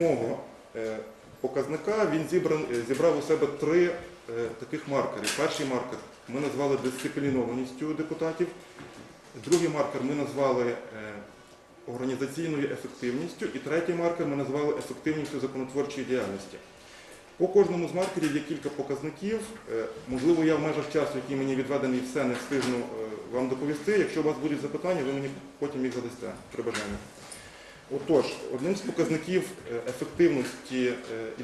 мого е, показника він е, зібрав у себе три е, таких маркери. Перший маркер ми назвали дисциплінованістю депутатів, другий маркер ми назвали організаційною ефективністю, і третій маркер ми назвали ефективністю законотворчої діяльності. По кожному з маркерів є кілька показників. Можливо, я в межах часу, який мені відведений, все не встигну вам доповісти. Якщо у вас будуть запитання, ви мені потім їх задасте при бажанні. Отож, одним з показників е, ефективності е, і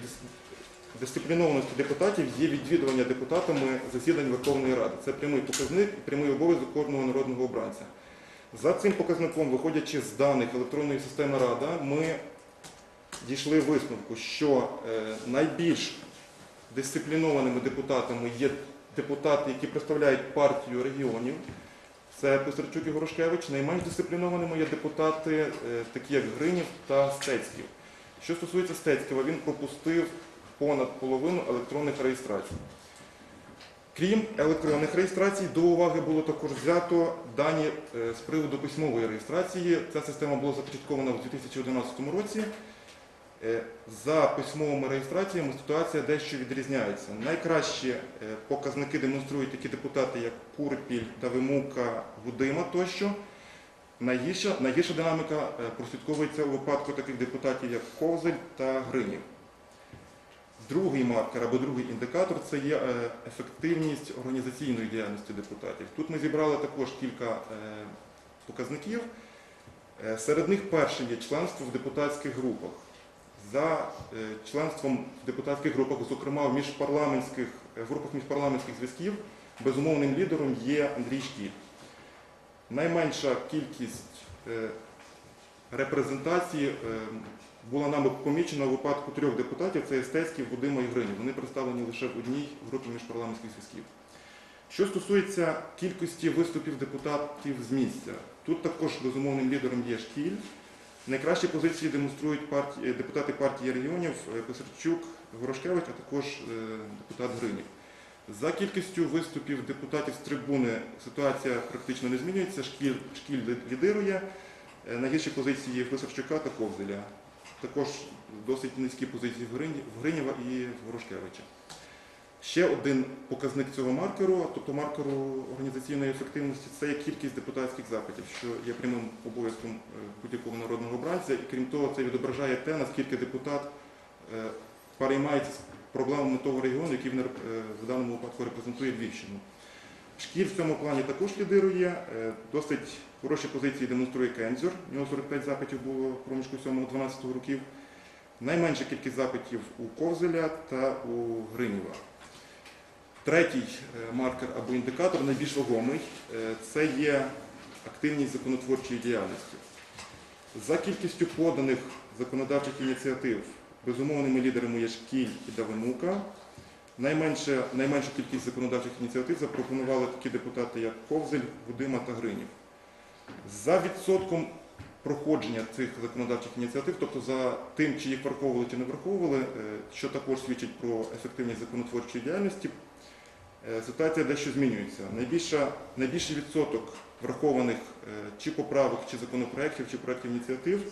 дисциплінованості депутатів є відвідування депутатами засідань Верховної Ради. Це прямий показник і прямий обов'язок кожного народного обранця. За цим показником, виходячи з даних електронної системи Рада, ми дійшли висновку, що е, найбільш дисциплінованими депутатами є депутати, які представляють партію регіонів. Це Писарчук і Горошкевич. Найменш дисциплінованими є депутати, е, такі як Гринів та Стецьків. Що стосується Стецького, він пропустив понад половину електронних реєстрацій. Крім електронних реєстрацій, до уваги було також взято дані е, з приводу письмової реєстрації. Ця система була започаткована у 2011 році. Е, За письмовими реєстраціями ситуація дещо відрізняється. Найкращі е, показники демонструють такі депутати, як Курпіль, Давимука, Гудима тощо. Найгірша, найгірша динаміка е, прослідковується у випадку таких депутатів, як Ковзель та Гринів. Другий маркер або другий індикатор це є ефективність організаційної діяльності депутатів. Тут ми зібрали також кілька показників. Серед них першим є членство в депутатських групах. За е, членством в депутатських групах, зокрема в міжпарламентських е, групах міжпарламентських зв'язків, безумовним лідером є Андрій Шкіль. Найменша кількість е, репрезентації була нами помічена у випадку трьох депутатів: це Естецький, Будима і Гринів. Вони представлені лише в одній групі міжпарламентських зв'язків. Що стосується кількості виступів депутатів з місця, тут також безумовним лідером є Шкіль. Найкращі позиції демонструють партії, депутати партії регіонів е, Писарчук, Горошкевич, а також е, депутат Гринів. За кількістю виступів депутатів з трибуни ситуація практично не змінюється. Шкіль, шкіль лідирує. Е, Найгірші позиції Писарчука та Ковзеля. Також досить низькі позиції в Грині- в Гринєва і в Горошкевича. Ще один показник цього маркеру, тобто маркеру організаційної ефективності, це є кількість депутатських запитів, що є прямим обов'язком е, будь-якого народного обранця. І крім того, це відображає те, наскільки депутат е, переймається проблемами того регіону, який він е, в даному випадку репрезентує Львівщину. Шкіль в цьому плані також лідирує. Досить хороші позиції демонструє Кензюр. У нього 45 запитів було в проміжку 7-12 років. Найменша кількість запитів у Ковзеля та у Гринєва. Третій е, маркер або індикатор найбільш вагомий е, це є активність законотворчої діяльності. За кількістю поданих законодавчих ініціатив безумовними лідерами є Шкіль і Давинука. Найменше, найменшу кількість законодавчих ініціатив запропонували такі депутати, як Ковзель, Гудима та Гринів. За відсотком проходження цих законодавчих ініціатив, тобто за тим, чи їх враховували, чи не враховували, е, що також свідчить про ефективність законотворчої діяльності, е, ситуація дещо змінюється. Найбільша, найбільший відсоток врахованих е, чи поправок, чи законопроєктів, чи проєктів ініціатив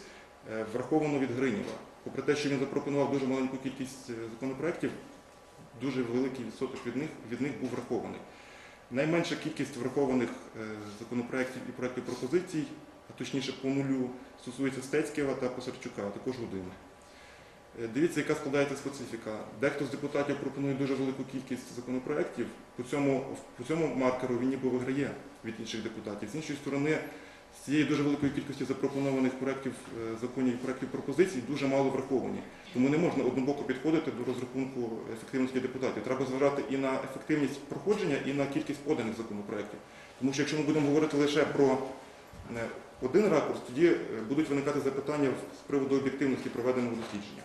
враховано від Гринєва. Попри те, що він запропонував дуже маленьку кількість законопроєктів, дуже великий відсоток від них, від них був врахований. Найменша кількість врахованих законопроєктів і проєктів пропозицій, точніше по нулю, стосується Стецького та Посарчука, також Гудини. Е, Дивіться, яка складається специфіка. Дехто з депутатів пропонує дуже велику кількість законопроєктів. По цьому, по цьому маркеру він ніби виграє від інших депутатів. З іншої сторони, з цієї дуже великої кількості запропонованих проєктів е, законів і проєктів пропозицій дуже мало враховані. Тому не можна однобоко підходити до розрахунку ефективності депутатів. Треба зважати і на ефективність проходження, і на кількість поданих законопроєктів. Тому що якщо ми будемо говорити лише про один ракурс, тоді е, будуть виникати запитання з приводу об'єктивності проведеного дослідження.